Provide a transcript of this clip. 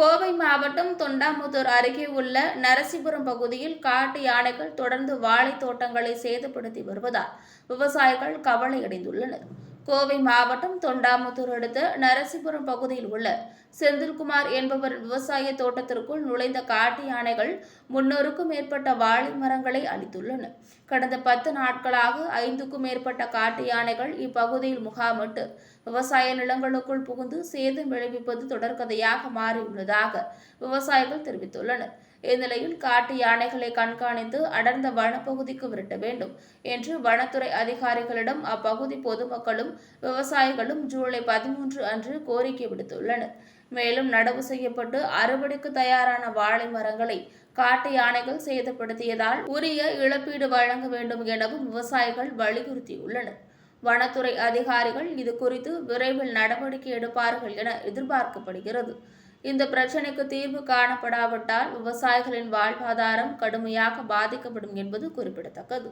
கோவை மாவட்டம் தொண்டாமுத்தூர் அருகே உள்ள நரசிபுரம் பகுதியில் காட்டு யானைகள் தொடர்ந்து வாழைத் தோட்டங்களை சேதப்படுத்தி வருவதால் விவசாயிகள் கவலையடைந்துள்ளனர். கோவை மாவட்டம் தொண்டாமுத்தூர் அடுத்த நரசிபுரம் பகுதியில் உள்ள செந்தில்குமார் என்பவர் விவசாய தோட்டத்திற்குள் நுழைந்த காட்டு யானைகள் முன்னூறுக்கும் மேற்பட்ட வாழை மரங்களை அளித்துள்ளன கடந்த பத்து நாட்களாக ஐந்துக்கும் மேற்பட்ட காட்டு யானைகள் இப்பகுதியில் முகாமிட்டு விவசாய நிலங்களுக்குள் புகுந்து சேதம் விளைவிப்பது தொடர்கதையாக மாறியுள்ளதாக விவசாயிகள் தெரிவித்துள்ளனர். இந்நிலையில் காட்டு யானைகளை கண்காணித்து அடர்ந்த வனப்பகுதிக்கு விரட்ட வேண்டும் என்று வனத்துறை அதிகாரிகளிடம் அப்பகுதி பொதுமக்களும் விவசாயிகளும் ஜூலை பதிமூன்று அன்று கோரிக்கை விடுத்துள்ளனர். மேலும் நடவு செய்யப்பட்டு அறுவடைக்கு தயாரான வாழை மரங்களை காட்டு யானைகள் சேதப்படுத்தியதால் உரிய இழப்பீடு வழங்க வேண்டும் எனவும் விவசாயிகள் வலியுறுத்தியுள்ளனர். வனத்துறை அதிகாரிகள் இது குறித்து விரைவில் நடவடிக்கை எடுப்பார்கள் என எதிர்பார்க்கப்படுகிறது. இந்த பிரச்சினைக்கு தீர்வு காணப்படாவிட்டால் விவசாயிகளின் வாழ்வாதாரம் கடுமையாக பாதிக்கப்படும் என்பது குறிப்பிடத்தக்கது.